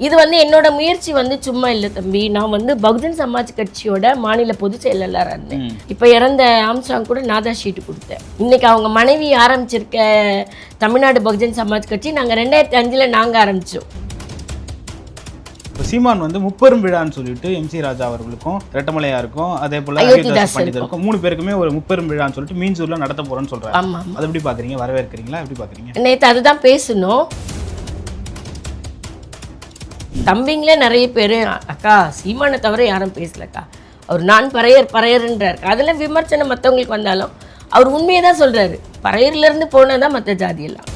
இது வந்து என்னோட முயற்சி வந்து சும்மா இல்லை தம்பி. நான் வந்து பகுஜன் சமாஜ் கட்சியோட மாநில பொதுச் செயலாளராக இருந்தேன். இப்போ இறந்த ஆம்ஸ்டாங் கூட நான் தான் ஷீட்டு கொடுத்தேன். இன்னைக்கு அவங்க மனைவி ஆரம்பிச்சிருக்க தமிழ்நாடு பகுஜன் சமாஜ் கட்சி நாங்கள் ரெண்டாயிரத்தி அஞ்சில் நாங்கள் ஆரம்பித்தோம் இப்போ சீமான் வந்து முப்பெரும் விழான்னு சொல்லிட்டு எம்சி ராஜா அவர்களுக்கும் ரெட்டமலையாருக்கும் அதே போல பண்டிதருக்கும் மூணு பேருக்குமே ஒரு முப்பெரும் விழான்னு சொல்லிட்டு மீன்சூர்ல நடத்த போறேன்னு சொல்றாரு ஆமாம் அதை எப்படி பாக்குறீங்க? வரவேற்கிறீங்களா? எப்படி பாக்குறீங்க? நேற்று அதுதான் பேசணும். தம்பிங்களே நிறைய பேர் அக்கா சீமானை தவிர யாரும் பேசலக்கா. அவர் நான் பறையர் பறையர்ன்றார். அதில் விமர்சனம் மற்றவங்களுக்கு வந்தாலும் அவர் உண்மையை தான் சொல்கிறாரு பறையர்லேருந்து போனதான் மற்ற ஜாதியெல்லாம்.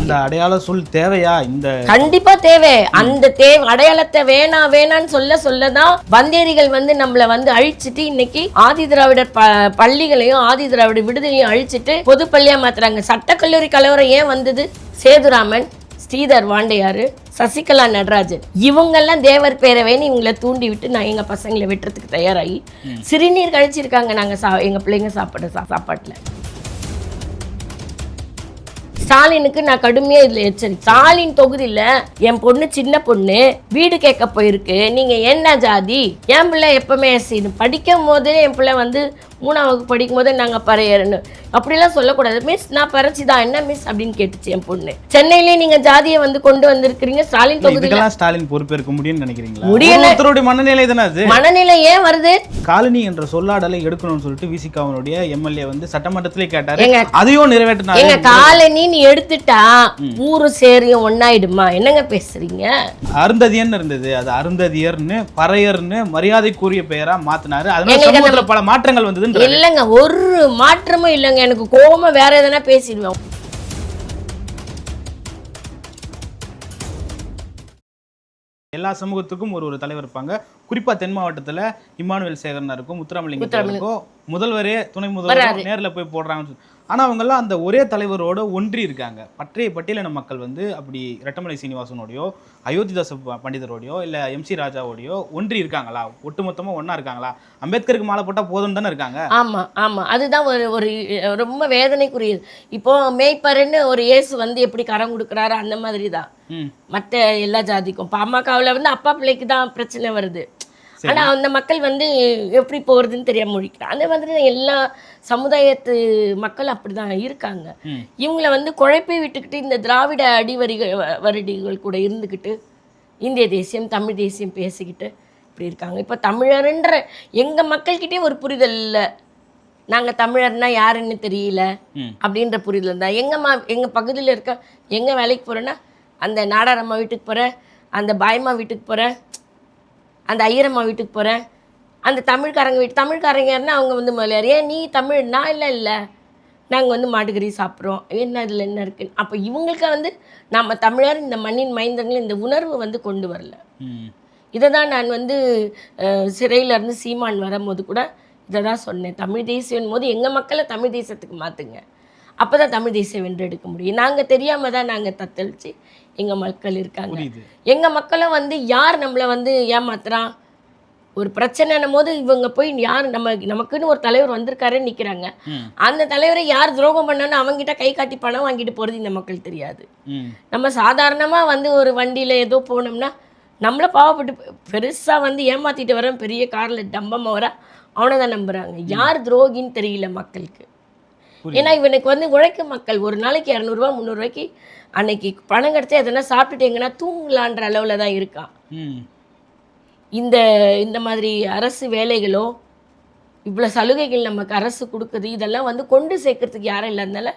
அந்த அடையாள சொல் தேவையா? இந்த கண்டிப்பா தேவை. அந்த தேவை அடையாளத்தை வேணாம் வேணான்னு சொல்ல சொல்லதான் வந்தேரிகள் வந்து நம்மள வந்து அழிச்சிட்டு இன்னைக்கு ஆதி திராவிடர் பள்ளிகளையும் ஆதி திராவிட விடுதலையும் அழிச்சிட்டு பொது பள்ளியா மாத்துறாங்க. சட்டக்கல்லூரி கலவரம் ஏன் வந்தது? சேதுராமன் ஸ்ரீதர் வாண்டையாரு சசிகலா நடராஜன் இவங்கெல்லாம் தேவர் பேரவேன்னு இவங்களை தூண்டி விட்டு நான் எங்க பசங்களை வெட்டுறதுக்கு தயாராகி சிறுநீர் கழிச்சிருக்காங்க நாங்க சா எங்க பிள்ளைங்க சாப்பிட்ற சா சாப்பாட்டுல. ஸ்டாலினுக்கு நான் கடுமையாக இதில் எச்சரி ஸ்டாலின் தொகுதியில் என் பொண்ணு சின்ன பொண்ணு வீடு கேட்க போயிருக்கு. நீங்கள் என்ன ஜாதி? என் பிள்ளை எப்பவுமே எஸ்சின்னு படிக்கும் போதே என் பிள்ளை வந்து மூணாம் வகுப்பு படிக்கும் போதே நாங்கள் பறையறன்னு. அப்படிலாம் சொல்லக்கூடாது. மிஸ் நான் பறிச்சு தான் என்ன மிஸ் அப்படின்னு கேட்டுச்சு என் பொண்ணு. சென்னையிலே நீங்கள் ஜாதியை வந்து கொண்டு வந்திருக்கிறீங்க. ஸ்டாலின் இல்ல, தொகுதியில் இதுக்கெல்லாம் ஸ்டாலின் பொறுப்பேற்க முடியும்னு நினைக்கிறீங்களா? முடியல. மனநிலை தானே அது? மனநிலை ஏன் வருது? காலனி என்ற சொல்லாடலை எடுக்கணும்னு சொல்லிட்டு விசிகாவனுடைய எம்எல்ஏ வந்து சட்டமன்றத்திலே கேட்டாரு. அதையும் நிறைவேற்றினாரு. எங்க காலனி நீ எடுத்துட்டா ஊரு சேரியும் ஒன்னாயிடுமா என்னங்க பேசுறீங்க? அருந்ததியர்னு இருந்தது. அது அருந்ததியர்னு பறையர்னு மரியாதைக்குரிய பெயரா மாத்தினாரு. அதனால சமூகத்துல பல மாற்றங்கள் வந்ததுன்ற இல்லைங்க ஒரு மாற்றமும் இல்லைங்க. எனக்கு கோவமா வேற எதனா பேசிடுவேன். எல்லா சமூகத்துக்கும் ஒரு ஒரு தலைவர் இருப்பாங்க. குறிப்பா தென் மாவட்டத்துல இமானுவேல் சேகரனா இருக்கும் முத்துராமலிங்கம் இருக்கும் முதல்வரே துணை முதல்வர் நேர்ல போய் போடுறாங்க ஆனா அவங்க எல்லாம் அந்த ஒரே தலைவரோட ஒன்றி இருக்காங்க பற்றைய பட்டியலின மக்கள் வந்து அப்படி ரெட்டமலை சீனிவாசனோடையோ அயோத்திதாச பண்டிதரோடையோ இல்ல எம்சி ராஜாவோடையோ ஒன்றி இருக்காங்களா ஒட்டுமொத்தமா ஒண்ணா இருக்காங்களா? அம்பேத்கருக்கு மாலை போட்டா போதும் தானே இருக்காங்க? ஆமா ஆமா. அதுதான் ஒரு ஒரு ரொம்ப வேதனைக்குரியது. இப்போ மேய்ப்பருன்னு ஒரு இயேசு வந்து எப்படி கரம் கொடுக்குறாரு அந்த மாதிரி தான் மற்ற எல்லா ஜாதிக்கும். பாமகவில் வந்து அப்பா பிள்ளைக்கு தான் பிரச்சனை வருது. ஆனா அந்த மக்கள் வந்து எப்படி போகிறதுன்னு தெரியாம முழிக்கிறாங்க அந்த மாதிரி தான் எல்லா சமுதாயத்து மக்கள் அப்படிதான் இருக்காங்க. ம். இவங்கள வந்து குழப்பி விட்டுக்கிட்டு இந்த திராவிட அடிவரிகள் வருடிகள் கூட இருந்துக்கிட்டு இந்திய தேசியம் தமிழ் தேசியம் பேசிக்கிட்டு இப்படி இருக்காங்க. இப்போ தமிழர்ன்ற எங்க மக்கள்கிட்டயே ஒரு புரிதல் இல்லை. நாங்க தமிழர்னா யாருன்னு தெரியல. அப்படின்ற புரிதல் தான். எங்க மா எங்க பகுதியில் இருக்க எங்க வேலைக்கு போறேன்னா அந்த நாடாரம்மா வீட்டுக்கு போறேன் அந்த பாயம்மா வீட்டுக்கு போறேன் அந்த ஐயரம்மா வீட்டுக்கு போகிறேன் அந்த தமிழ்காரங்க வீட்டு தமிழ்காரங்கன்னா அவங்க வந்து முதலியார். ஏன் நீ தமிழ் நான் இல்லை இல்லை. நாங்கள் வந்து மாட்டுக்கறி சாப்பிட்றோம். என்ன இதில் என்ன இருக்குது அப்போ இவங்களுக்கு வந்து நம்ம தமிழர் இந்த மண்ணின் மைந்தர்கள் இந்த உணர்வு வந்து கொண்டு வரல. இதை தான் நான் வந்து அஹ், சிறையில இருந்து சீமான் வரும்போது கூட இதை தான் சொன்னேன். தமிழ் தேசியம் போது எங்கள் மக்களை தமிழ் தேசத்துக்கு மாற்றுங்க அப்போ தான் தமிழ் தேசியம் வென்றெடுக்க முடியும். நாங்கள் தெரியாமல் தான் நாங்கள் தத்தளிச்சு எங்கள் மக்கள் இருக்காங்க. எங்கள் மக்களும் வந்து யார் நம்மளை வந்து ஏமாத்துறான்? ஒரு பிரச்சனைன்னும் போது இவங்க போய் யார் நம்ம நமக்குன்னு ஒரு தலைவர் வந்திருக்காருன்னு நிற்கிறாங்க அந்த தலைவரை யார் துரோகம் பண்ணான்னு அவங்ககிட்ட கை காட்டி பணம் வாங்கிட்டு போகிறது இந்த மக்கள் தெரியாது. நம்ம சாதாரணமாக வந்து ஒரு வண்டியில் ஏதோ போனோம்னா நம்மள பாவப்பட்டு பெருசாக வந்து ஏமாற்றிட்டு வரேன் பெரிய காரில் டம்பமாக வர அவனை தான் நம்புகிறாங்க யார் துரோகின்னு தெரியல மக்களுக்கு. ஏன்னா இவனுக்கு வந்து உழைக்கும் மக்கள் ஒரு நாளைக்கு இரநூறுவா முந்நூறுரூவாய்க்கு அன்னைக்கு பணம் கிடச்சி எதனா சாப்பிட்டுட்டு எங்கன்னா தூங்கலான்ற அளவில் தான் இருக்கான் ம். இந்த இந்த மாதிரி அரசு வேலைகளோ இவ்வளோ சலுகைகள் நமக்கு அரசு கொடுக்குது இதெல்லாம் வந்து கொண்டு சேர்க்கறதுக்கு யாரும் இல்லாதனால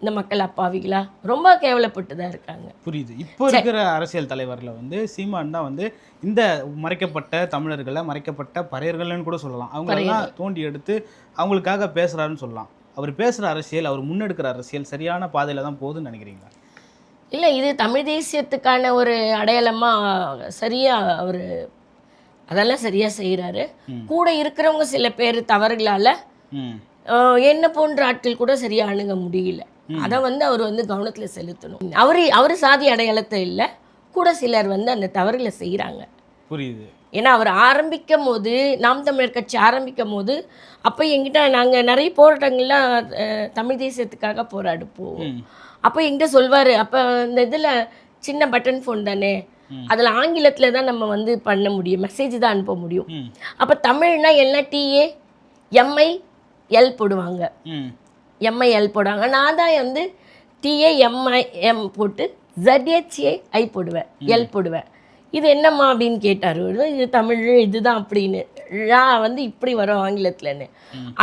இந்த மக்கள் அப்பாவிகளா? ரொம்ப கேவலப்பட்டு தான் இருக்காங்க. புரியுது. இப்போ இருக்கிற அரசியல் தலைவர்ல வந்து சீமான் தான் வந்து இந்த மறைக்கப்பட்ட தமிழர்களை மறைக்கப்பட்ட பறையர்கள்னு கூட சொல்லலாம். அவங்களெல்லாம் தோண்டி எடுத்து அவங்களுக்காக பேசுறாருன்னு சொல்லலாம். அவர் பேசுற அரசியல் அவர் முன்னெடுக்கிற அரசியல் சரியான பாதையில தான் போகுதுன்னு நினைக்கிறீங்களா? இல்லை இது தமிழ் தேசியத்துக்கான ஒரு அடையாளமாக சரியாக அவர் அதெல்லாம் சரியாக செய்கிறாரு. கூட இருக்கிறவங்க சில பேர் தவறுகளால் என்ன போன்ற ஆட்கள் கூட சரியாக அணுக முடியல. அதை வந்து அவர் வந்து கவனத்தில் செலுத்தணும். அவர் அவர் சாதி அடையாளத்தை இல்லை கூட சிலர் வந்து அந்த தவறுகளை செய்கிறாங்க புரியுது. ஏன்னா அவர் ஆரம்பிக்கும் போது நாம் தமிழர் கட்சி ஆரம்பிக்கும் போது அப்போ எங்கிட்ட நாங்கள் நிறைய போராட்டங்கள்லாம் தமிழ் தேசியத்துக்காக போராடுப்போம். அப்போ எங்கிட்ட சொல்வார் அப்போ இந்த இதில் சின்ன பட்டன் ஃபோன் தானே? அதில் ஆங்கிலத்தில் தான் நம்ம வந்து பண்ண முடியும் மெசேஜ் தான் அனுப்ப முடியும். அப்போ தமிழ்னா எல்லாம் T A M I L போடுவாங்க. எம்ஐ எல் போடுவாங்க. நான் தான் வந்து T A M I M போட்டு ZHA ஐ போடுவேன். எல் போடுவேன். இது என்னம்மா அப்படின்னு கேட்டார். இது தமிழ் இதுதான் அப்படின்னு. ழா வந்து இப்படி வரும் ஆங்கிலத்துலன்னு.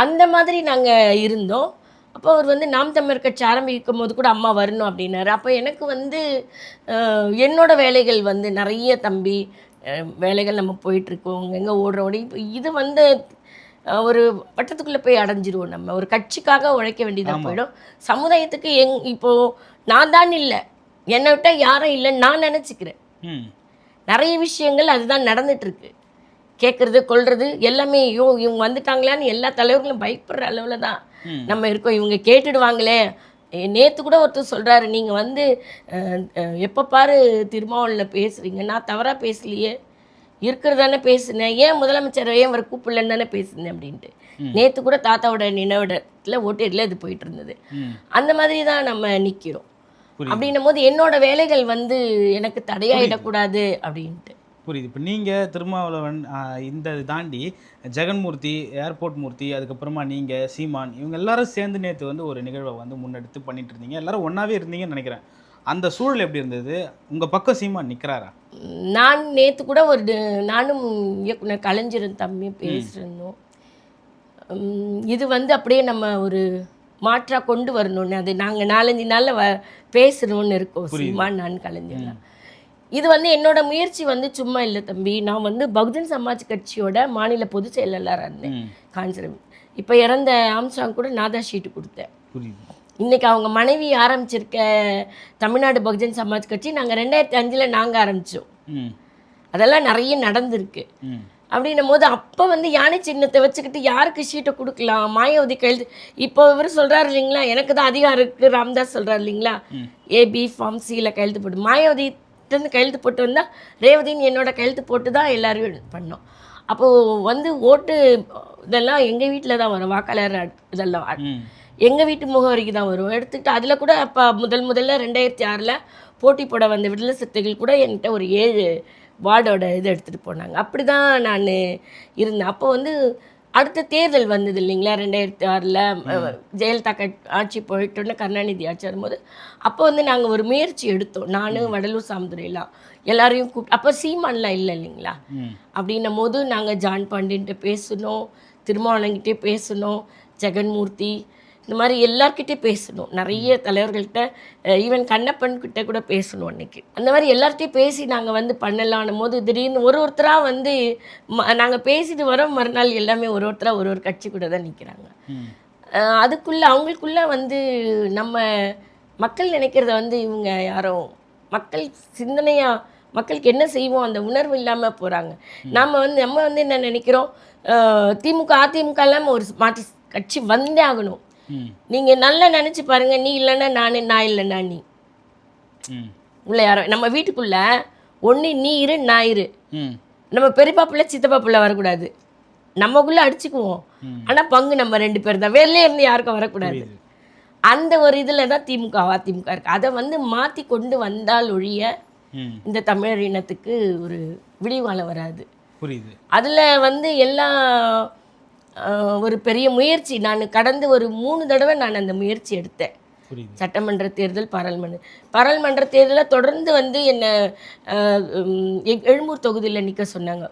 அந்த மாதிரி நாங்கள் இருந்தோம். அப்போ அவர் வந்து நாம் தமிழர் கட்சி ஆரம்பிக்கும் போது கூட அம்மா வரணும் அப்படின்னாரு. அப்போ எனக்கு வந்து என்னோட வேலைகள் வந்து நிறைய தம்பி வேலைகள் நம்ம போயிட்டுருக்கோம். எங்கே ஓடுற ஓடி இப்போ இது வந்து ஒரு வட்டத்துக்குள்ளே போய் அடைஞ்சிருவோம் நம்ம. ஒரு கட்சிக்காக உழைக்க வேண்டியதாக போயிடும். சமுதாயத்துக்கு எங் இப்போ நான் தான் இல்லை. என்னை விட்டால் யாரும் இல்லைன்னு நான் நினச்சிக்கிறேன். நிறைய விஷயங்கள் அதுதான் நடந்துட்டு இருக்கு கேட்குறது கொள்றது எல்லாமே ஐயோ இவங்க வந்துட்டாங்களான்னு எல்லா தலைவர்களும் பயப்படுற அளவில் தான். நம்ம இருக்கோம். இவங்க கேட்டுடுவாங்களே. நேற்று கூட ஒருத்தர் சொல்கிறாரு நீங்கள் வந்து எப்போ பாரு திருமாவளில் பேசுகிறீங்க நான் தவறாக பேசலையே. இருக்கிறதானே பேசுனேன். ஏன் முதலமைச்சர் ஏன் அவர் கூப்பிடலன்னு தானே பேசுனேன் அப்படின்ட்டு. நேற்று கூட தாத்தாவோட நினைவிடத்தில் ஓட்டேரியில் இது போயிட்டு இருந்தது. அந்த மாதிரி தான் நம்ம நிற்கிறோம். அப்படின்னும் போது என்னோட வேலைகள் வந்து எனக்கு தடையாயிடக்கூடாது அப்படின்ட்டு. புரியுது. இப்போ நீங்கள் திருமாவளவன் இந்த தாண்டி ஜெகன்மூர்த்தி ஏர்போர்ட் மூர்த்தி அதுக்கப்புறமா நீங்கள் சீமான் இவங்க எல்லாரும் சேர்ந்து நேற்று வந்து ஒரு நிகழ்வை வந்து முன்னெடுத்து பண்ணிட்டு இருந்தீங்க எல்லாரும் ஒன்றாவே இருந்தீங்கன்னு நினைக்கிறேன். அந்த சூழல் எப்படி இருந்தது? உங்கள் பக்கம் சீமான் நிற்கிறாரா நான் நேற்று கூட ஒரு நானும் இயக்குனர் கலைஞரும் தம்பி பேசியிருந்தோம். இது வந்து அப்படியே நம்ம ஒரு மாற்றா கொண்டு வரணும்னு அது நாங்கள் நாலஞ்சு நாளில் வ பேசணும்னு இருக்கோம். சினிமா நான் கலைஞர்லாம் இது வந்து என்னோட முயற்சி வந்து சும்மா இல்லை தம்பி. நான் வந்து பகுஜன் சமாஜ் கட்சியோட மாநில பொதுச் செயலாளராக இருந்தேன். காஞ்சிரம் இப்போ இறந்த ஆம்ஸ்டாங் கூட நாதா ஷீட்டு கொடுத்தேன். இன்னைக்கு அவங்க மனைவி ஆரம்பிச்சிருக்க தமிழ்நாடு பகுஜன் சமாஜ் கட்சி நாங்கள் ரெண்டாயிரத்தி அஞ்சில் நாங்கள் ஆரம்பித்தோம் அதெல்லாம் நிறைய நடந்திருக்கு. அப்படின்னும் போது அப்போ வந்து யானை சின்னத்தை வச்சுக்கிட்டு யாருக்கு ஷீட்டை கொடுக்கலாம்? மாயாவதி கையெழுத்து இப்போ இவர் சொல்கிறாரு இல்லைங்களா? எனக்கு தான் அதிகாரம் இருக்குது ராம்தாஸ் சொல்கிறாரு இல்லைங்களா? ஏபி ஃபார்ம் சியில் கையெழுத்து போட்டு மாயாவதிட்டேருந்து கையெழுத்து போட்டு வந்தால் ரேவதின்னு என்னோட கையெழுத்து போட்டு தான் எல்லாரும் பண்ணோம். அப்போது வந்து ஓட்டு இதெல்லாம் எங்கள் வீட்டில் தான் வரும். வாக்காளர் இதெல்லாம். எங்கள் வீட்டு முகவரிக்கு தான் வரும். எடுத்துக்கிட்டு அதில் கூட அப்போ முதல் முதல்ல ரெண்டாயிரத்தி ஆறில் போட்டி போட வந்த விடுதலை சிறுத்தைகள் கூட என்கிட்ட ஒரு ஏழு வார்டோட இது எடுத்துகிட்டு போனாங்க. அப்படி தான் நான் இருந்தேன். அப்போ வந்து அடுத்த தேர்தல் வந்தது இல்லைங்களா? ரெண்டாயிரத்தி ஆறில் ஜெயலலிதா கட் ஆட்சி போயிட்டோன்னு கருணாநிதி ஆட்சி வரும்போது அப்போ வந்து நாங்கள் ஒரு முயற்சி எடுத்தோம். நானும் வடலூர் சாமுதுரையெல்லாம் எல்லாரையும் கூப்பிட்டு அப்போ சீமான்லாம் இல்லை இல்லைங்களா? அப்படின்னும் போது நாங்கள் ஜான் பாண்டியன்ட்ட பேசணும் திருமாவளங்கிட்டே பேசணும் ஜெகன்மூர்த்தி இந்த மாதிரி எல்லார்கிட்டே பேசணும். நிறைய தலைவர்கள்ட்ட ஈவன் கண்ணப்பன் கிட்ட கூட பேசணும் அன்னைக்கு. அந்த மாதிரி எல்லார்கிட்டையும் பேசி நாங்கள் வந்து பண்ணலான்னும் போது திடீர்னு ஒரு ஒருத்தராக வந்து நாங்கள் பேசிட்டு வரோம். மறுநாள் எல்லாமே ஒரு ஒருத்தராக ஒரு ஒரு கட்சி கூட தான் நிற்கிறாங்க அதுக்குள்ளே அவங்களுக்குள்ள வந்து நம்ம மக்கள் நினைக்கிறத வந்து இவங்க யாரும் மக்கள் சிந்தனையா மக்களுக்கு என்ன செய்வோம்? அந்த உணர்வு இல்லாமல் போகிறாங்க நாம் வந்து நம்ம வந்து என்ன நினைக்கிறோம்? திமுக அதிமுக இல்லாமல் ஒரு மாற்று கட்சி வந்தே ஆகணும். நீங்கள் நல்லா நினச்சி பாருங்க நீ இல்லைன்னா நான் நான் இல்லைன்னா நீ. உள்ள யாரோ நம்ம வீட்டுக்குள்ள ஒன்று நீ இரு நான் இரு. நம்ம பெரியப்பா பிள்ளை சித்தப்பா பிள்ளை வரக்கூடாது. நம்மக்குள்ளே அடிச்சுக்குவோம். ம். ஆனால் பங்கு நம்ம ரெண்டு பேர் தான். வெளிலே இருந்து யாருக்கும் வரக்கூடாது. அந்த ஒரு இதில் தான் திமுக அதிமுக இருக்கு. அதை வந்து மாற்றி கொண்டு வந்தால் ஒழிய இந்த தமிழர் இனத்துக்கு ஒரு விடிவாலம் வராது. புரியுது. அதில் வந்து எல்லா ஒரு பெரிய முயற்சி. நான் கடந்து ஒரு மூணு தடவை நான் அந்த முயற்சி எடுத்தேன். சட்டமன்ற தேர்தல் பாராளுமன்ற. பாராளுமன்ற தேர்தலில் தொடர்ந்து வந்து என்னை எழும்பூர் தொகுதியில் நிற்க சொன்னாங்க.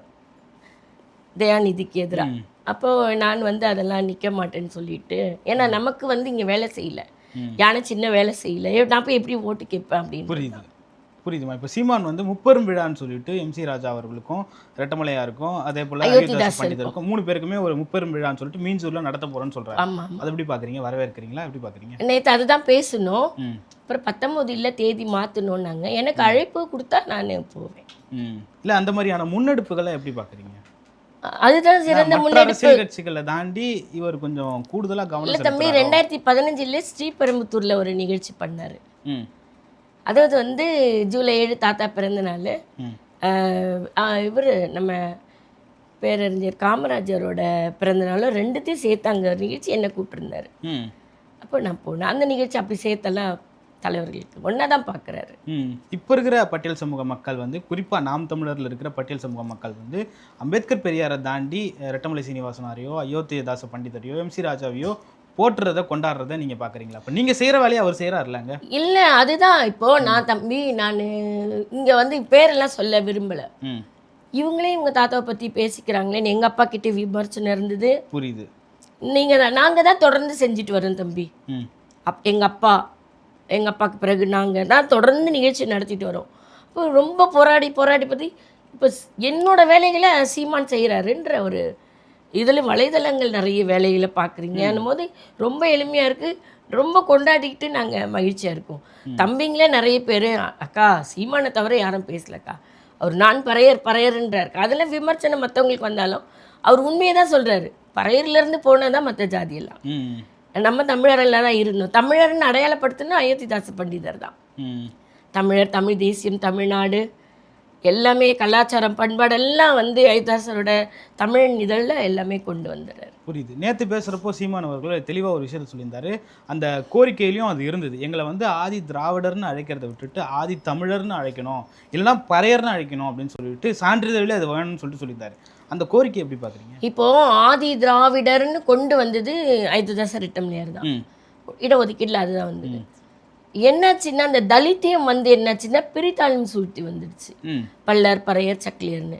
தயாநிதிக்கு எதிராக. அப்போ நான் வந்து அதெல்லாம் நிற்க மாட்டேன்னு சொல்லிட்டு ஏன்னா நமக்கு வந்து இங்கே வேலை செய்யல. யானை சின்ன வேலை செய்யல. நான் போய் எப்படி ஓட்டு கேட்பேன் அப்படின்னு. புரியுதுமா? இப்போ சீமான் வந்து முப்பெரும் விழான்னு சொல்லிட்டு எம்சி ராஜா அவர்களுக்கும் ரெட்டமலையாருக்கும் அதே போல அயோத்திதாஸ் பண்டிதருக்கும் மூணு பேருக்குமே ஒரு முப்பெரும் விழான்னு சொல்லிட்டு மீன்சூர்ல நடத்த போறேன்னு சொல்றாரு. ஆமாம் அதை எப்படி பாக்குறீங்க? வரவேற்கிறீங்களா? எப்படி பாக்குறீங்க? நேற்று அதுதான் பேசணும். அப்புறம் பத்தொம்போது இல்லை தேதி மாற்றணுன்னாங்க எனக்கு அழைப்பு கொடுத்தா நான் போவேன். இல்ல அந்த மாதிரியான முன்னெடுப்புகளை எப்படி பாக்குறீங்க? அதுதான் சிறந்த முன்னெடுப்பு. கட்சிகளை தாண்டி இவர் கொஞ்சம் கூடுதலா இல்லை கவனம் தம்பி? ரெண்டாயிரத்தி பதினஞ்சுல ஸ்ரீபெரும்புத்தூரில் ஒரு நிகழ்ச்சி பண்ணார். அதாவது வந்து ஜூலை ஏழு தாத்தா பிறந்த நாள். இவர் நம்ம பேரறிஞர் காமராஜரோட பிறந்த நாளும் ரெண்டுத்தையும் சேர்த்தாங்க. ஒரு நிகழ்ச்சி என்னை கூப்பிட்டுருந்தாரு. அப்போ நான் போனேன். அந்த நிகழ்ச்சி அப்படி சேர்த்தெல்லாம் தலைவர்களுக்கு ஒன்றா தான் பார்க்குறாரு இப்போ இருக்கிற பட்டியல் சமூக மக்கள் வந்து குறிப்பாக நாம் தமிழரில் இருக்கிற பட்டியல் சமூக மக்கள் வந்து அம்பேத்கர் பெரியாரை தாண்டி ரெட்டமலை சீனிவாசனாரையோ அயோத்தியதாச பண்டிதரையோ எம்சி ராஜாவையோ போற்றுறத கொண்டாடுறத நீங்கள் பார்க்குறீங்களா இப்போ நீங்கள் செய்கிற வேலையை அவர் செய்கிறாருலங்க இல்லை அதுதான். இப்போ நான் தம்பி நான் இங்கே வந்து பேரெல்லாம் சொல்ல விரும்பலை. இவங்களே இவங்க தாத்தாவை பற்றி பேசிக்கிறாங்களேன்னு எங்கள் அப்பா கிட்ட விமர்சனம் இருந்தது. புரியுது. நீங்கள் தான் நாங்கள் தான் தொடர்ந்து செஞ்சுட்டு வரோம் தம்பி. அப் எங்கள் அப்பா எங்கள் அப்பாவுக்கு பிறகு நாங்கள் தான் தொடர்ந்து நிகழ்ச்சி நடத்திட்டு வரோம். இப்போ ரொம்ப போராடி போராடி பற்றி இப்போ ஸ்- என்னோட வேலைகளை சீமான் செய்கிறாருன்ற ஒரு இதில் வலைதளங்கள் நிறைய வேலைகளை பார்க்குறீங்கன்னும் போது ரொம்ப எளிமையாக இருக்குது ரொம்ப கொண்டாடிக்கிட்டு நாங்கள் மகிழ்ச்சியாக இருக்கோம். தம்பிங்களே நிறைய பேர் அக்கா சீமானை தவிர யாரும் பேசலக்கா. அவர் நான் பறையர் பறையர்ன்றார். அதில் விமர்சனம் மற்றவங்களுக்கு வந்தாலும் அவர் உண்மையை தான் சொல்கிறாரு பறையர்லேருந்து போனது தான் மற்ற ஜாதியெல்லாம். நம்ம தமிழரில் தான் இருந்தோம். தமிழர்னு அடையாளப்படுத்தினா அயோத்திதாச பண்டிதர் தான். தமிழர் தமிழ் தேசியம் தமிழ்நாடு எல்லாமே கலாச்சாரம் பண்பாடெல்லாம் வந்து அயோத்திதாசரோட தமிழ் இதழில் எல்லாமே கொண்டு வந்துடுறாரு. புரியுது. நேற்று பேசுகிறப்போ சீமான் அவர்கள் தெளிவாக ஒரு விஷயத்தை சொல்லியிருந்தாரு. அந்த கோரிக்கையிலையும் அது இருந்தது. எங்களை வந்து ஆதி திராவிடர்னு அழைக்கிறத விட்டுட்டு ஆதி தமிழர்னு அழைக்கணும் இல்லைன்னா பறையர்னு அழைக்கணும் அப்படின்னு சொல்லிட்டு சான்றிதழில் அது வேணும்னு சொல்லிட்டு சொல்லியிருந்தாரு. அந்த கோரிக்கை எப்படி பார்க்குறீங்க இப்போ ஆதி திராவிடர்னு கொண்டு வந்தது அயோத்திதாச ரிட்டம்னியர் தான் இடஒதுக்கீட்டில் அதுதான் வந்தது. என்னாச்சுன்னா அந்த தலித்தியம் வந்து என்னாச்சுன்னா பிரித்தாளும் சூழ்த்தி வந்துடுச்சு. பல்லர் பறையர் சக்கிலியர்னு.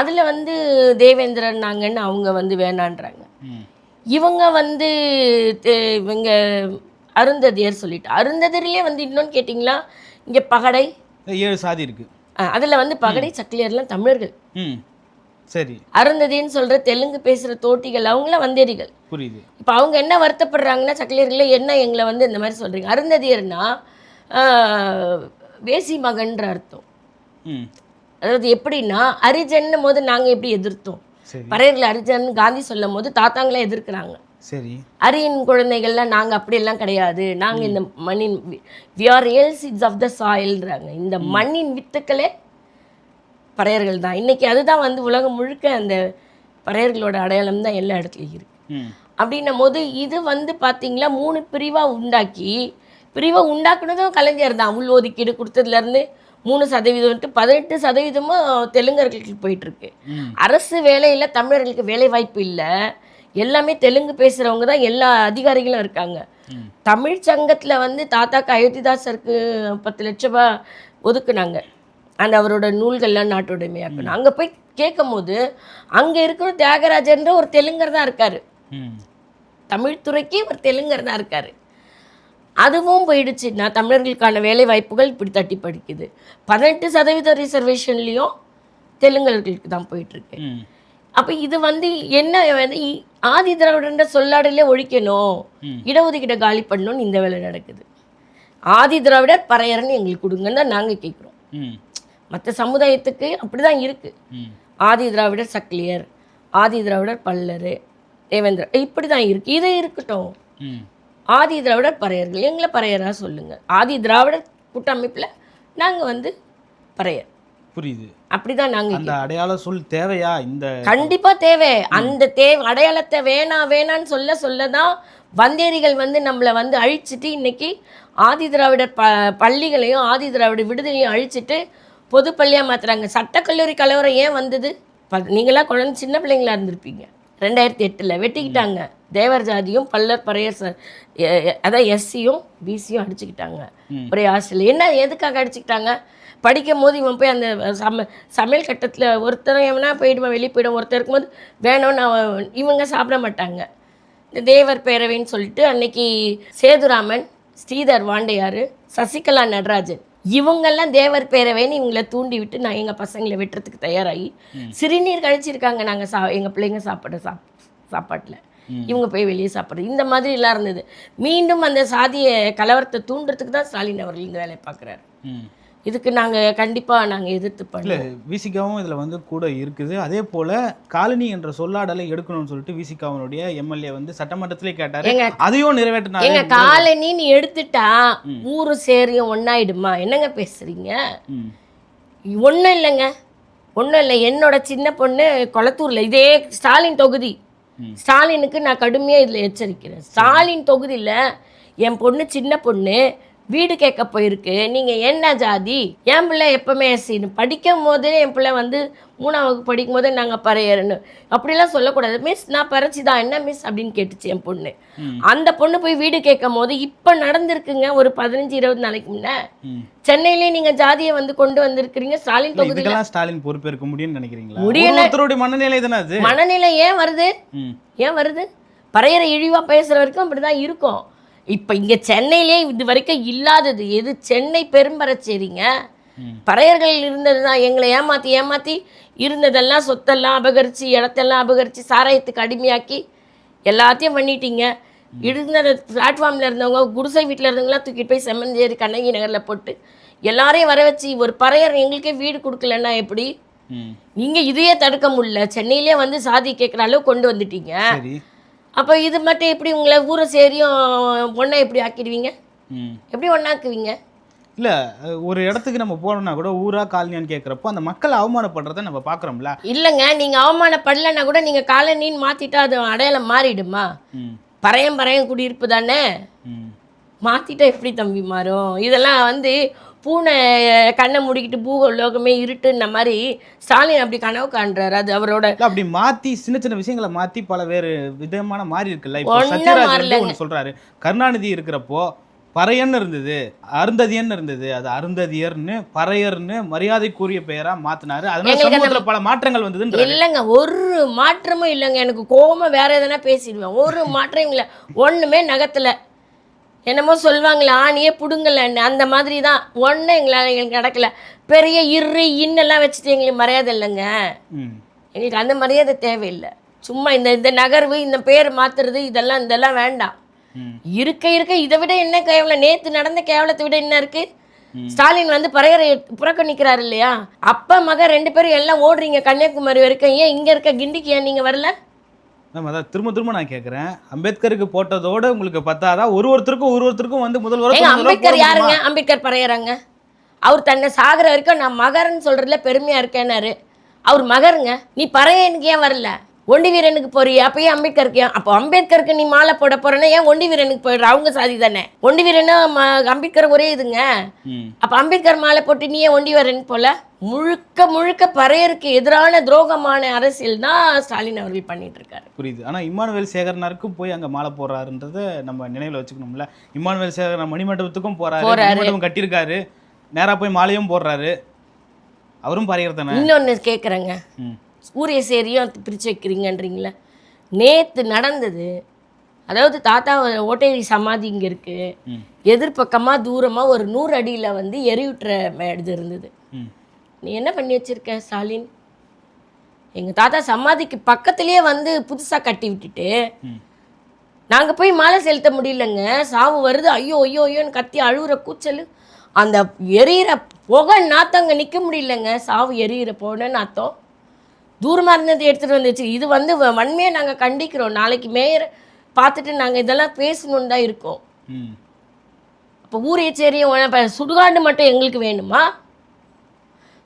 அதில் வந்து தேவேந்திரன் நாங்கன்னு அவங்க வந்து வேணான்றாங்க. இவங்க வந்து இவங்க அருந்ததியர் சொல்லிட்டு. அருந்ததிரிலே வந்து இன்னொன்று கேட்டிங்களா? இங்கே பகடை. ஏழு சாதி இருக்கு. அதில் வந்து பகடை சக்கிலியர்லாம் தமிழர்கள். சரி. அருந்ததின்னு சொல்கிற தெலுங்கு பேசுகிற தோட்டிகள் அவங்களாம் வந்தேரிகள். புரியுது. இப்போ அவங்க என்ன வருத்தப்படுறாங்கன்னா சக்கிலியர்களே என்ன எங்களை வந்து இந்த மாதிரி சொல்கிறீங்க அருந்ததியர்னா வேசி மகன்ற அர்த்தம். அதாவது எப்படின்னா அரிஜன்னும் போது நாங்கள் எப்படி எதிர்த்தோம்? பறையர்கள் அரிஜன் காந்தி சொல்லும் போது தாத்தாங்களே எதிர்க்கிறாங்க. சரி. அரியின் குழந்தைகள்லாம் நாங்கள் அப்படியெல்லாம் கிடையாது. நாங்கள் இந்த மண்ணின் we are real seeds of the சாயில்ன்றாங்க இந்த மண்ணின் வித்துக்களே பறையர்கள் தான். இன்னைக்கு அதுதான் வந்து உலகம் முழுக்க அந்த பறையர்களோட அடையாளம் தான் எல்லா இடத்துலையும் இருக்கு. ம். அப்படின்னும் போது இது வந்து பார்த்தீங்களா மூணு பிரிவாக உண்டாக்கி பிரிவாக உண்டாக்குனதும் கலைஞர் தான். உள் ஒதுக்கீடு கொடுத்ததுலேருந்து மூணு சதவீதம் பதினெட்டு சதவீதமும் தெலுங்கர்களுக்கு போயிட்டு இருக்கு. ம். அரசு வேலையில் தமிழர்களுக்கு வேலை வாய்ப்பு இல்லை. எல்லாமே தெலுங்கு பேசுகிறவங்க தான் எல்லா அதிகாரிகளும் இருக்காங்க. தமிழ் சங்கத்தில் வந்து தாத்தாக்கு அயோத்திதாசருக்கு பத்து லட்ச ரூபாய் ஒதுக்குனாங்க. அந்த அவரோட நூல்கள்லாம் நாட்டுடைமையாக்கணும் அங்கே போய் கேட்கும் போது அங்கே இருக்கிற தியாகராஜன்ற ஒரு தெலுங்கர் தான் இருக்காரு. தமிழ்துறைக்கே ஒரு தெலுங்கர் தான் இருக்காரு. அதுவும் போயிடுச்சுன்னா தமிழர்களுக்கான வேலை வாய்ப்புகள் இப்படி தட்டி படிக்குது. பதினெட்டு சதவீத ரிசர்வேஷன்லேயும் தெலுங்கர்களுக்கு தான் போயிட்டுருக்கு. அப்போ இது வந்து என்ன வந்து ஆதி திராவிடன்ற சொல்லாடலே ஒழிக்கணும். ம். இடஒதுக்கீடை காலி பண்ணணும்னு இந்த வேலை நடக்குது. ஆதி திராவிடர் பறையர்னு எங்களுக்கு கொடுங்கன்னு தான் நாங்கள் கேட்குறோம் மற்ற சமுதாயத்துக்கு அப்படி தான் இருக்குது ஆதி திராவிடர் சக்கிலியர் ஆதி திராவிடர் பல்லர் தேவேந்திர இப்படி தான் இருக்குது இது இருக்கட்டும். ஆதி திராவிடர் பறையர்கள் எங்களை பறையரா சொல்லுங்கள் ஆதி திராவிடர் கூட்டமைப்பில் நாங்கள் வந்து பறையர். புரியுது. அப்படி தான் நாங்கள் அந்த அடையாள சொல் தேவையா இந்த கண்டிப்பா தேவை. அந்த தேவை அடையாளத்தை வேணாம் வேணான்னு சொல்ல சொல்ல தான் வந்தேரிகள் வந்து நம்மளை வந்து அழிச்சிட்டு இன்னைக்கு ஆதி திராவிடர் ப பள்ளிகளையும் ஆதி திராவிடர் விடுதலையும் அழிச்சிட்டு பொது பள்ளியாக மாத்துறாங்க. சட்டக்கல்லூரி கலவரம் ஏன் வந்தது? ப- நீங்களாம் குழந்தை சின்ன பிள்ளைங்களா இருந்திருப்பீங்க. ரெண்டாயிரத்தி எட்டில் வெட்டிக்கிட்டாங்க. தேவர் ஜாதியும் பல்லர் பறையர் அதான் எஸ்சியும் பிசியும் அடிச்சுக்கிட்டாங்க. ஒரே ஹாஸ்டல் என்ன எதுக்காக அடிச்சுக்கிட்டாங்க? படிக்கும் போது இவன் போய் அந்த சம சமையல் கட்டத்தில் ஒருத்தர் எவனா போயிடுவான் வெளியே போயிடுவான் ஒருத்தர் இருக்கும்போது வேணும்னு அவன் இவங்க சாப்பிட மாட்டாங்க. இந்த தேவர் பேரவைன்னு சொல்லிட்டு அன்னைக்கு சேதுராமன் ஸ்ரீதர் வாண்டையார் சசிகலா நடராஜன் இவங்கெல்லாம் தேவர் பேரவைன்னு இவங்கள தூண்டி விட்டு நான் எங்கள் பசங்களை வெட்டுறதுக்கு தயாராகி சிறுநீர் கழிச்சிருக்காங்க நாங்கள் சா எங்கள் பிள்ளைங்க சாப்பிட சாப் சாப்பாட்டில். இவங்க போய் வெளியே சாப்பிட்றது. இந்த மாதிரி எல்லாம் இருந்தது. மீண்டும் அந்த சாதிய கலவரத்தை தூண்டுறதுக்கு தான் ஸ்டாலின் அவர்கள் இந்த வேலையை பார்க்குறாரு. இதுக்கு நாங்கள் கண்டிப்பாக நாங்கள் எதிர்த்து பண்ணல விசிகாவும் இதுல வந்து கூட இருக்குது. அதே போல காலனி என்ற சொல்லாடலை எடுக்கணும்னு சொல்லிட்டு விசிகாவினுடைய எம்எல்ஏ வந்து சட்டமன்றத்திலே கேட்டாரு. அதையும் நிறைவேற்றினாரு எங்க காலனின்னு எடுத்துட்டா ஊரு சேரியும் ஒன்னாயிடுமா என்னங்க பேசுறீங்க? ஒன்றும் இல்லைங்க. ஒன்றும் இல்லை. என்னோட சின்ன பொண்ணு கொளத்தூரில் இதே ஸ்டாலின் தொகுதி. ஸ்டாலினுக்கு நான் கடுமையாக இதில் எச்சரிக்கிறேன். ஸ்டாலின் தொகுதியில் என் பொண்ணு சின்ன பொண்ணு வீடு கேட்க போயிருக்கு. நீங்கள் என்ன ஜாதி? என் பிள்ளை எப்பவுமே எஸ்சின்னு படிக்கும் போதே என் பிள்ளை வந்து மூணாம் வகுப்பு படிக்கும் போதே நாங்கள் பறையறன்னு அப்படிலாம் சொல்லக்கூடாது. மிஸ் நான் பறைச்சி தான் என்ன மிஸ் அப்படின்னு கேட்டுச்சு என் பொண்ணு. அந்த பொண்ணு போய் வீடு கேட்கும் போது இப்போ நடந்திருக்குங்க ஒரு பதினஞ்சு இருபது நாளைக்கு முன்னே. சென்னையிலே நீங்கள் ஜாதியை வந்து கொண்டு வந்திருக்கிறீங்க. ஸ்டாலின் தொகுதியில் ஸ்டாலின் பொறுப்பேற்க முடியும்னு நினைக்கிறீங்களா? முடியல. மனநிலை மனநிலை ஏன் வருது. ஏன் வருது? பறையற இழிவா பேசுற வரைக்கும் அப்படிதான் இருக்கும். இப்போ இங்க சென்னையிலே இது வரைக்கும் இல்லாதது. எது? சென்னை பெரும்பரச்சேரிங்க. பறையர்கள் இருந்தது தான் எங்களை ஏமாத்தி ஏமாத்தி இருந்ததெல்லாம் சொத்தெல்லாம் அபகரிச்சு இடத்தெல்லாம் அபகரிச்சு சாராயத்துக்கு அடிமையாக்கி எல்லாத்தையும் பண்ணிட்டீங்க. இருந்த பிளாட்ஃபார்மில் இருந்தவங்க குடிசை வீட்டில் இருந்தவங்களாம் தூக்கிட்டு போய் செம்மஞ்சேரி கண்ணகி நகரில் போட்டு எல்லாரையும் வர வச்சு ஒரு பறையர் எங்களுக்கே வீடு கொடுக்கலன்னா எப்படி? ம். நீங்க இதையே தடுக்க முடியல. சென்னையிலே வந்து சாதி கேட்குற அளவு கொண்டு வந்துட்டீங்க. அப்போ இது மட்டும் எப்படி உங்களை ஊரை சேரியும் ஒன்றா எப்படி ஆக்கிடுவீங்க. எப்படி ஒன்றாக்குவீங்க இல்ல ஒரு இடத்துக்கு நம்ம போனோம்னா கூட ஊரா காலனியான்னு கேட்குறப்போ அந்த மக்கள் அவமானப்படுறத நம்ம பார்க்குறோம்ல. இல்லைங்க நீங்கள் அவமானப்படலைன்னா கூட நீங்கள் காலனின்னு மாற்றிட்டா அது அடையாளம் மாறிடுமா? பறையம் பறையம் குடியிருப்பு தானே? மாற்றிட்டா எப்படி தம்பி மாறும்? இதெல்லாம் வந்து பூனை கண்ணை மூடிக்கிட்டு பூலோகமே இருட்டுன்ன மாதிரி ஸ்டாலின் அப்படி கனவு காண்றாரு. அது அவரோட அப்படி மாத்தி சின்ன சின்ன விஷயங்களை மாத்தி பல வேறு விதமான மாறி இருக்குல்ல. இப்போ சொல்றாரு. கருணாநிதி இருக்கிறப்போ பறையன்னு இருந்தது அருந்ததியன்னு இருந்தது. அது அருந்ததியர்னு பறையர்னு மரியாதைக்குரிய பெயரா மாத்தினாரு. அதனால சமூகத்துல பல மாற்றங்கள் வந்ததுன்ற இல்லைங்க ஒரு மாற்றமும் இல்லைங்க. எனக்கு கோவமா வேற எதனா பேசிடுவேன். ஒரு மாற்றம் இல்லை. ஒண்ணுமே நகத்துல. என்னமோ சொல்லுவாங்களே ஆணியே புடுங்கலன்னு. அந்த மாதிரி தான் ஒன்றும் எங்களால் எங்களுக்கு நடக்கல. பெரிய இரு இன்னெல்லாம் வச்சுட்டு எங்களுக்கு மரியாதை இல்லைங்க. எங்களுக்கு அந்த மரியாதை தேவையில்லை. சும்மா இந்த இந்த நகர்வு இந்த பேர் மாத்துறது இதெல்லாம் இதெல்லாம் வேண்டாம். இருக்க இருக்க இதை விட என்ன கேவலம்? நேத்து நடந்த கேவலத்தை விட என்ன இருக்கு. ஸ்டாலின் வந்து பறையரை புறக்கணிக்கிறாரு இல்லையா? அப்பா மக ரெண்டு பேரும் எல்லாம் ஓடுறீங்க. கன்னியாகுமரி வரைக்கும். ஏன் இங்க இருக்க கிண்டிக்கு ஏன் நீங்க வரல? மேம் அதான் திரும்ப திரும்ப நான் கேட்குறேன் அம்பேத்கருக்கு போட்டதோட உங்களுக்கு பத்தாதா? ஒரு ஒருத்தருக்கும் ஒரு ஒருத்தருக்கும் வந்து முதல்வரோ அம்பேத்கர் யாருங்க? அம்பேத்கர் பறையறாங்க அவர் தன்னை சாகுற வரைக்கும் நான் மகர்ன்னு சொல்றதுல பெருமையா இருக்கேன்னாரு. அவர் மகருங்க. நீ பறையனுக்கு ஏன் வரல? ஒண்டி வீரனுக்கு போறிய அப்பயே அம்பேத்கருக்கு அப்போ அம்பேத்கருக்கு நீ மாலை போட போறேன்னா ஏன் ஒண்டி வீரனுக்கு போயிடுற? அவங்க சாதி தானே. ஒண்டி வீரனும் அம்பேத்கர் ஒரே இதுங்க. அப்போ அம்பேத்கர் மாலை போட்டு நீ ஏன் ஒண்டி வீரன் போல? முழுக்க முழுக்க பறையருக்கு எதிரான துரோகமான அரசியல் தான் ஸ்டாலின் அவர்கள் பண்ணிட்டு இருக்காரு. புரியுது. ஆனா இம்மானுவேல் சேகரனாருக்கும் போய் அங்க மாலை போடுறாருன்றத நம்ம நினைவுல வச்சுக்கணும்ல. இம்மானுவேல் சேகரன் மணிமண்டபத்துக்கும் போறாரு. கட்டியிருக்காரு. நேரா போய் மாலையும் போடுறாரு. அவரும் பறையர் தானே? இன்னொன்னு கேட்குறேங்க சூரிய சேரியும் பிரித்து வைக்கிறீங்கன்றீங்களே? நேற்று நடந்தது. அதாவது தாத்தா ஓட்டேரி சமாதி இங்கே இருக்குது எதிர்பக்கமாக தூரமாக ஒரு நூறு அடியில் வந்து எரியூட்டுற மே- இது இருந்தது. நீ என்ன பண்ணி வச்சிருக்க ஸ்டாலின்? எங்கள் தாத்தா சமாதிக்கு பக்கத்துலேயே வந்து புதுசாக கட்டி விட்டுட்டு நாங்கள் போய் மாலை செலுத்த முடியலங்க. சாவு வருது. ஐயோ ஐயோ ஐயோன்னு கத்தி அழுகுற கூச்சல். அந்த எரியிற புகை நாத்தம் அங்கே நிற்க முடியலங்க. சாவு எரியிற புகை நாத்தம் தூரமாக இருந்தது எடுத்துகிட்டு வந்துச்சு. இது வந்து வன்மையா நாங்கள் கண்டிக்கிறோம். நாளைக்கு மேயர் பார்த்துட்டு நாங்கள் இதெல்லாம் பேசணுன்னு தான் இருக்கோம். ம். அப்போ ஊரே சரியும் இப்போ சுடுகாடு மட்டும் எங்களுக்கு வேணுமா?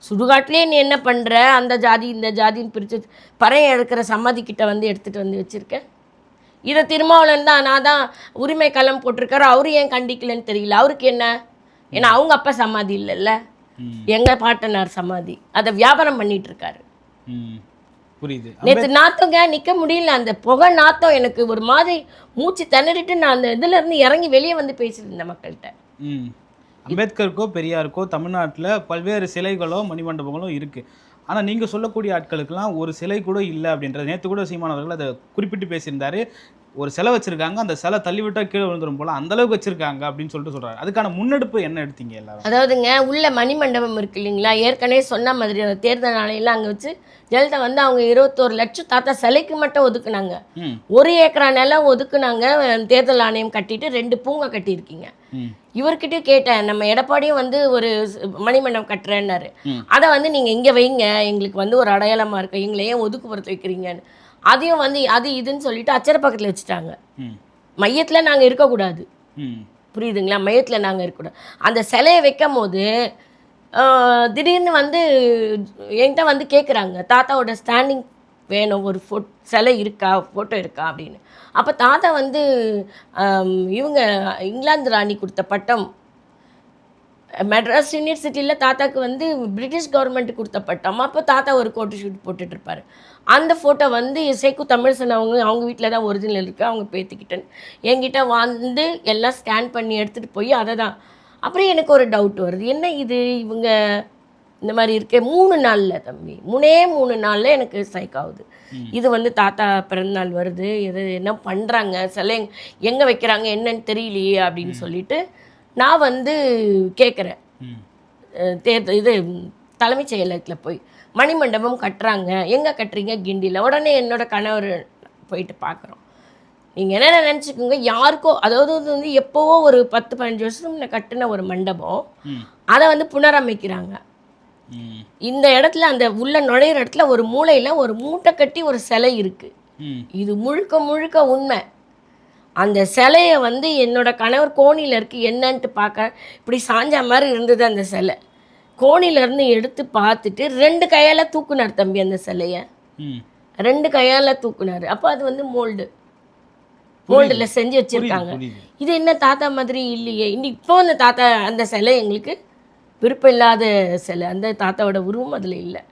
சுடுகாட்டிலே நீ என்ன பண்ணுற அந்த ஜாதி இந்த ஜாதின்னு பிரித்து பறைய எடுக்கிற சமாதி கிட்ட வந்து எடுத்துகிட்டு வந்து வச்சுருக்க. இதை திருமாவளவன் தான் நான் தான் உரிமை களம் போட்டிருக்காரு. அவரு ஏன் கண்டிக்கலன்னு தெரியல. அவருக்கு என்ன? ஏன்னா அவங்க அப்பா சமாதி இல்லைல்ல. எங்கள் பாட்டனார் சமாதி. அதை வியாபாரம் பண்ணிட்டு இருக்காரு. புரியுது. நேற்று நாத்தங்க நிற்க முடியல. அந்த புகை நாத்தம் எனக்கு ஒரு மாதிரி மூச்சு திணறிட்டு நான் அந்த இதுல இருந்து இறங்கி வெளியே வந்து பேசிட்டு இருந்தேன் மக்கள்கிட்ட. ம். அம்பேத்கருக்கோ பெரியாருக்கோ தமிழ்நாட்டில் பல்வேறு சிலைகளோ மணிமண்டபங்களோ இருக்கு. ஆனா நீங்க சொல்லக்கூடிய ஆட்களுக்கெல்லாம் ஒரு சிலை கூட இல்லை அப்படின்றது நேற்று கூட சீமானவர்கள் அதை குறிப்பிட்டு பேசியிருந்தாரு. ஒரு சிலை வச்சிருக்காங்க அந்த சிலை தள்ளி விட்டா கீழே விழுந்துரும் போல அந்த அளவுக்கு வச்சிருக்காங்க அப்படின்னு சொல்லிட்டு சொல்றாரு. அதுக்கான முன்னெடுப்பு என்ன எடுத்தீங்க எல்லாரும்? அதாவதுங்க உள்ள மணிமண்டபம் இருக்கு இல்லைங்களா? ஏற்கனவே சொன்ன மாதிரி அந்த தேர்தல் நாளையெல்லாம் அங்கே வச்சு ஜெயலலிதா வந்து அவங்க இருபத்தோரு லட்சம் தாத்தா சிலைக்கு மட்டும் ஒதுக்குனாங்க. ஒரு ஏக்கரா நிலம் ஒதுக்குனாங்க தேர்தல் ஆணையம் கட்டிட்டு ரெண்டு பூங்கா கட்டியிருக்கீங்க. இவர்கிட்ட கேட்டேன் நம்ம எடப்பாடியும் வந்து ஒரு மணிமண்டபம் கட்டுறேன்னாரு. அதை வந்து நீங்கள் இங்கே வைங்க எங்களுக்கு வந்து ஒரு அடையாளமாக இருக்கு எங்களை ஏன் ஒதுக்குப்புறத்து வைக்கிறீங்கன்னு. அதையும் வந்து அது இதுன்னு சொல்லிட்டு அச்சரப்பக்கத்தில் வச்சுட்டாங்க. ம். மையத்தில் நாங்கள் இருக்கக்கூடாது. புரியுதுங்களா? மையத்தில் நாங்கள் இருக்கக்கூடாது. அந்த சிலையை வைக்கும் போது திடீர்னு வந்து என்கிட்ட வந்து கேட்குறாங்க தாத்தாவோட ஸ்டாண்டிங் வேணும். ஒரு ஃபோட் சிலை இருக்கா? ஃபோட்டோ இருக்கா? அப்படின்னு. அப்போ தாத்தா வந்து இவங்க இங்கிலாந்து ராணி கொடுத்த பட்டம் மெட்ராஸ் யூனிவர்சிட்டியில் தாத்தாக்கு வந்து பிரிட்டிஷ் கவர்மெண்ட் கொடுத்த பட்டம். அப்போ தாத்தா ஒரு கோட்டு ஷூட் போட்டுட்டு இருப்பாரு. அந்த ஃபோட்டோ வந்து சேக்கு தமிழ்சன் அவங்க அவங்க வீட்டில் தான் ஒரிஜினல் இருக்குது அவங்க பேத்திக்கிட்டேன் என்கிட்ட வந்து எல்லாம் ஸ்கேன் பண்ணி எடுத்துகிட்டு போய் அதை தான் அப்புறம் எனக்கு ஒரு டவுட் வருது. என்ன இது? இவங்க இந்த மாதிரி இருக்கே. மூணு நாளில் தம்பி. மூணே மூணு நாளில் எனக்கு ஸ்ட்ரைக் ஆகுது. இது வந்து தாத்தா பிறந்தநாள் வருது. இது என்ன பண்ணுறாங்க சிலை எங்கே வைக்கிறாங்க? என்னன்னு தெரியலையே அப்படின்னு சொல்லிட்டு நான் வந்து கேட்குறேன் தேர்தல் இது தலைமைச் செயலகத்தில் போய். மணிமண்டபம் கட்டுறாங்க. எங்கே கட்டுறீங்க? கிண்டியில் உடனே என்னோட கணவர் போயிட்டு பார்க்குறோம் நீங்கள் என்ன நினச்சிக்கோங்க? யாருக்கோ அதாவது வந்து எப்போவோ ஒரு பத்து பதினஞ்சு வருஷத்துக்கு முன்ன கட்டின ஒரு மண்டபம். அதை வந்து புனரமைக்கிறாங்க. இந்த இடத்துல அந்த உள்ள நுழையிற இடத்துல ஒரு மூலையில் ஒரு மூட்டை கட்டி ஒரு சிலை இருக்குது இது முழுக்க முழுக்க உண்மை. அந்த சிலையை வந்து என்னோட கணவர் கோணியில் இருக்கு. என்னன்ட்டு பார்க்க இப்படி சாஞ்ச மாதிரி இருந்தது அந்த சிலை. கோணில இருந்து எடுத்து பார்த்துட்டு ரெண்டு கையால் தூக்குனார் தம்பி அந்த சிலையை. ரெண்டு கையால் தூக்குனார். அப்போ அது வந்து மோல்டு மோல்டில் செஞ்சு வச்சுருக்காங்க. இது என்ன தாத்தா மாதிரி இல்லையே. இன்னி இப்போ அந்த தாத்தா அந்த சிலை எங்களுக்கு விருப்பம் இல்லாத சிலை. அந்த தாத்தாவோட உருவம் அதில் இல்லை.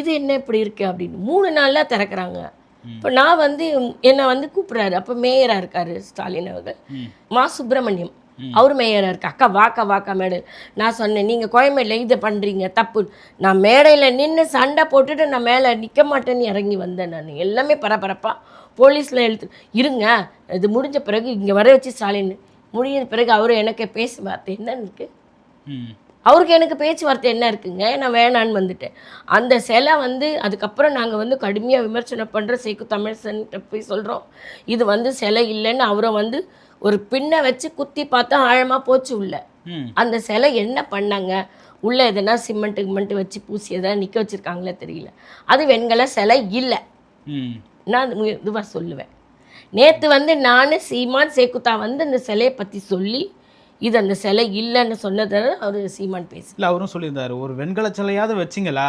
இது என்ன இப்படி இருக்கு அப்படின்னு மூணு நாளில் திறக்கிறாங்க. இப்போ நான் வந்து என்னை வந்து கூப்பிட்றாரு. அப்போ மேயராக இருக்காரு ஸ்டாலின் அவர்கள். மா சுப்பிரமணியம். அவர் மேயராக இருக்கு. அக்கா வாக்கா வாக்கா மேடை நான் சொன்னேன் நீங்கள் கோயம்பேடில் இதை பண்ணுறீங்க தப்பு. நான் மேடையில் நின்று சண்டை போட்டுட்டு நான் மேலே நிற்க மாட்டேன்னு இறங்கி வந்தேன் நான். எல்லாமே பரபரப்பாக போலீஸில் எழுத்து இருங்க இது முடிஞ்ச பிறகு இங்கே வர வச்சு ஸ்டாலின். முடிஞ்ச பிறகு அவர் எனக்கு பேசுவார்த்தை. என்னன்னு இருக்கு? ம். அவருக்கு எனக்கு பேச்சுவார்த்தை என்ன இருக்குங்க? நான் வேணான்னு வந்துட்டேன். அந்த சிலை வந்து அதுக்கப்புறம் நாங்கள் வந்து கடுமையாக விமர்சனம் பண்ணுற சேக்கு தமிழ்சன்கிட்ட போய் சொல்கிறோம் இது வந்து சிலை இல்லைன்னு அவரை வந்து ஒரு பின்னை வச்சு குத்தி பார்த்தா ஆழமாக போச்சு உள்ள. அந்த சிலை என்ன பண்ணாங்க? உள்ளே எதனா சிமெண்ட்டு கிமெண்ட்டு வச்சு பூசி எதனா நிற்க வச்சுருக்காங்களே தெரியல. அது வெண்கல சிலை இல்லை. நான் இதுவாக சொல்லுவேன். நேற்று வந்து நான் சீமான் சேக்குத்தா வந்து அந்த சிலையை பற்றி சொல்லி இது அந்த சிலை இல்லைன்னு சொன்னதை அவர் சீமான் பேசு இல்லை அவரும் சொல்லியிருந்தாரு. ஒரு வெண்கல சிலையாவது வச்சிங்களா?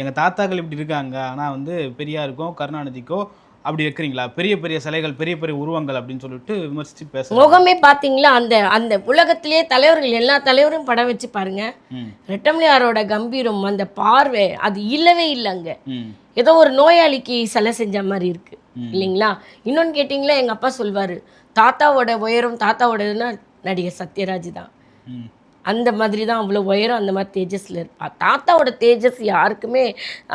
எங்கள் தாத்தாக்கள் இப்படி இருக்காங்க. ஆனால் வந்து பெரியாருக்கோ கருணாநிதிக்கோ அப்படி வைக்கிறீங்களா? பெரிய பெரிய சிலைகள் பெரிய பெரிய உருவங்கள் அப்படின்னு சொல்லிட்டு விமர்சித்து பேசுகிறாங்க முகமே பார்த்தீங்களா அந்த அந்த உலகத்திலேயே தலைவர்கள் எல்லா தலைவரும் படம் வச்சு பாருங்க. ரெட்டமலையாரோட கம்பீரம் அந்த பார்வை அது இல்லவே இல்லை அங்கே ஏதோ ஒரு நோயாளிக்கு சிலை செஞ்ச மாதிரி இருக்கு. இல்லைங்களா? இன்னொன்று கேட்டிங்களா? எங்கள் அப்பா சொல்வார் தாத்தாவோட உயரம் தாத்தாவோடதுன்னா நடிகர் சத்யராஜ் தான். அந்த மாதிரி தான் அவ்வளோ உயரம் அந்த மாதிரி தேஜஸில் இருப்பா. தாத்தாவோட தேஜஸ் யாருக்குமே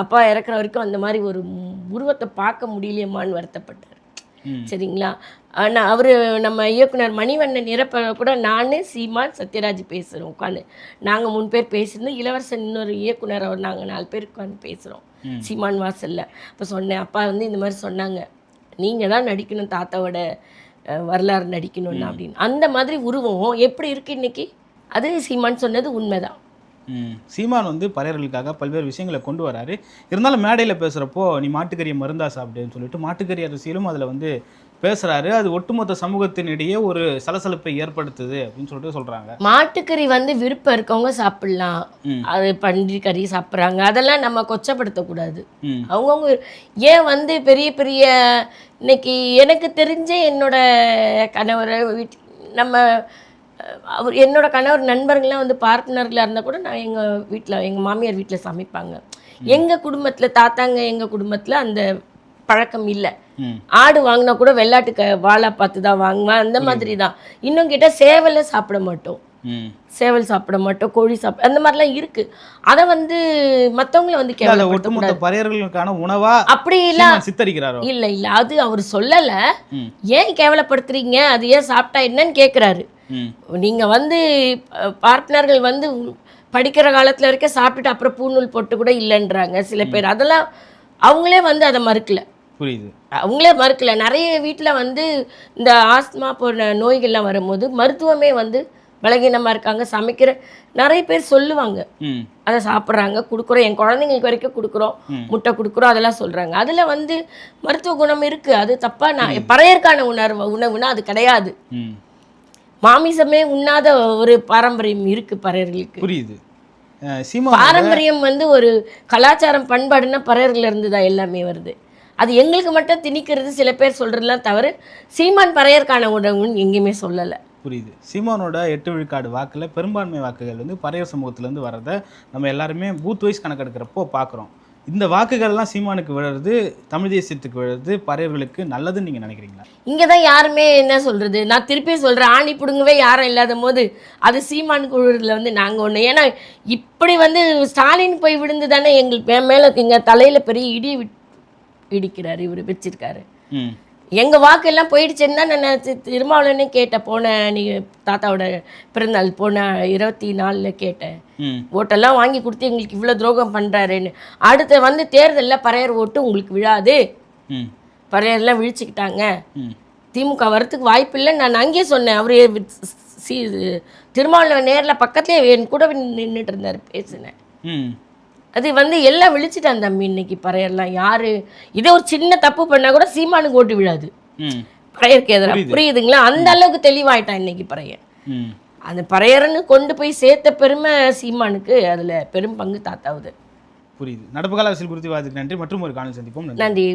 அப்பா இறக்குற வரைக்கும் அந்த மாதிரி ஒரு உருவத்தை பார்க்க முடியலையேம்மான்னு வருத்தப்பட்டார். சரிங்களா? ஆனால் அவர் நம்ம இயக்குனர் மணிவண்ணன் இறப்ப கூட நான் சீமான் சத்யராஜ் பேசுகிறோம் உட்காந்து நாங்கள் மூணு பேர் பேசியிருந்தோம். இளவரசன் இன்னொரு இயக்குனர் அவர் நாங்கள் நாலு பேர் உட்காந்து பேசுகிறோம். சீமான் வாசலில். அப்போ சொன்னேன் அப்பா வந்து இந்த மாதிரி சொன்னாங்க. நீங்கள் தான் நடிக்கணும் தாத்தாவோட வரலாறு நடிக்கணும்னு அப்படின்னு. அந்த மாதிரி உருவம் எப்படி இருக்கு இன்னைக்கு? அது சீமான் சொன்னது உண்மைதான். சீமான் வந்து பறையர்களுக்காக பல்வேறு விஷயங்களை கொண்டு வராரு. இருந்தாலும் மேடையில் பேசுகிறப்போ நீ மாட்டுக்கறியை மருந்தா சாப்பிடுன்னு சொல்லிட்டு மாட்டுக்கறி அரசியலும் அதில் வந்து பேசுகிறாரு அது ஒட்டுமொத்த சமூகத்தினிடையே ஒரு சலசலப்பை ஏற்படுத்துது அப்படின்னு சொல்லிட்டு சொல்கிறாங்க மாட்டுக்கறி வந்து விருப்பம் இருக்கவங்க சாப்பிடலாம். அது பன்றி கறி சாப்பிட்றாங்க. அதெல்லாம் நம்ம கொச்சப்படுத்தக்கூடாது. அவங்கவுங்க ஏன் வந்து பெரிய பெரிய இன்னைக்கு எனக்கு தெரிஞ்ச என்னோட கணவரை வீட் நம்ம அவர் என்னோட கணவர் நண்பர்கள்லாம் வந்து பார்ட்னர்களாக இருந்தால் கூட நான் எங்கள் வீட்டில் எங்கள் மாமியார் வீட்டில் சமைப்பாங்க. எங்கள் குடும்பத்தில் தாத்தாங்க எங்கள் குடும்பத்தில் அந்த பழக்கம் இல்லை. ஆடு வாங்கினா கூட வெள்ளாட்டு க வாழை பார்த்து தான் வாங்குவேன். அந்த மாதிரி தான். இன்னும் கேட்டால் சேவலை சாப்பிட மாட்டோம். சேவல் சாப்பிட மாட்டோம் கோழி சாப்பிட அந்த மாதிரிலாம் இருக்கு. அதை வந்து மற்றவங்கள வந்து ஒட்டுமொத்த பறையர்களுக்கான உணவா அப்படி இல்லை. சீமான் சித்தரிக்கிறாரோ? இல்லை இல்லை அது அவர் சொல்லலை. ஏன் கேவலப்படுத்துறீங்க? அது ஏன் சாப்பிட்டா என்னன்னு கேட்குறாரு நீங்கள் வந்து பார்ட்னர்கள் வந்து படிக்கிற காலத்தில் இருக்க சாப்பிட்டுட்டு அப்புறம் பூநூல் போட்டு கூட இல்லைன்றாங்க சில பேர். அதெல்லாம் அவங்களே வந்து அதை மறுக்கல. புரியுது. அவங்களே மறுக்கல. நிறைய வீட்டில் வந்து இந்த ஆஸ்மா போன்ற நோய்கள்லாம் வரும்போது மருத்துவமே வந்து பலகீனமாக இருக்காங்க. சமைக்கிற நிறைய பேர் சொல்லுவாங்க. அதை சாப்பிட்றாங்க கொடுக்குறோம். என் குழந்தைங்களுக்கு வரைக்கும் கொடுக்குறோம். முட்டை கொடுக்குறோம். அதெல்லாம் சொல்கிறாங்க அதில் வந்து மருத்துவ குணம் இருக்குது அது தப்பாக நான் பறையற்கான உணர்வு உணவுனா அது கிடையாது. மாமிசமே உண்ணாத ஒரு பாரம்பரியம் இருக்குது பறையர்களுக்கு புரியுது. பாரம்பரியம் வந்து ஒரு கலாச்சாரம் பண்பாடுன்னா பறையர்கள் இருந்து தான் எல்லாமே வருது. அது எங்களுக்கு மட்டும் திணிக்கிறது சில பேர் சொல்கிறதுலாம் தவிர சீமான் பறையற்கான உணவுன்னு எங்கேயுமே சொல்லலை. புரியுது. சீமானோட எட்டு விழுக்காடு வாக்குல பெரும்பான்மை வாக்குகள் வந்து பறையர் சமூகத்திலேருந்து வர்றதை நம்ம எல்லாருமே பூத் வைஸ் கணக்கெடுக்கிறப்போ பார்க்குறோம் இந்த வாக்குகள்லாம் சீமானுக்கு விழுறது தமிழ் தேசியத்துக்கு விழுறது பறையர்களுக்கு நல்லதுன்னு நீங்கள் நினைக்கிறீங்களா? இங்கே தான் யாருமே என்ன சொல்கிறது நான் திருப்பி சொல்கிறேன் ஆணி பிடுங்கவே யாரும் இல்லாத போது அது சீமான் குழுவில் வந்து நாங்கள் ஒன்று ஏன்னா இப்படி வந்து ஸ்டாலின் போய் விழுந்து தானே எங்களுக்கு மேலே எங்கள் தலையில் பெரிய இடி இடிக்கிறாரு இவர் வச்சிருக்காரு. எங்கள் வாக்கெல்லாம் போயிடுச்சுன்னு தான் நான் திருமாவளவனே கேட்டேன். போன நீ தாத்தாவோட பிறந்தநாள் போன இருபத்தி நாலில் கேட்டேன். ஓட்டெல்லாம் வாங்கி கொடுத்து எங்களுக்கு இவ்வளோ துரோகம் பண்ணுறாருன்னு அடுத்து வந்து தேர்தலில் பறையர் ஓட்டு உங்களுக்கு விழாது. பறையர்லாம் விழிச்சுக்கிட்டாங்க. திமுக வரத்துக்கு வாய்ப்பில்லை நான் அங்கேயே சொன்னேன். அவர் சி திருமாவளவன் நேரில் பக்கத்துலேயே என் கூட நின்றுட்டு இருந்தார் பேசினேன். அது வந்து எல்லாம் விழிச்சிட்டான் தம்பி இன்னைக்கு பறையர்லாம் யாரு? இதே ஒரு சின்ன தப்பு பண்ணா கூட சீமானுக்கு ஓட்டு விழாது. பறையருக்கு எதிராக புரியுதுங்களா? அந்த அளவுக்கு தெளிவாயிட்டான் இன்னைக்கு பறையர் ம். அந்த பறையர்னு கொண்டு போய் சேர்த்த பெருமை சீமானுக்கு அதில் பெரும் பங்கு தாத்தாவுது. புரியுது. நடப்பு கால அரசியல் குறித்து வாதத்துக்கு நன்றி. மற்றும் ஒரு காணொலி சந்திப்போம். நன்றி.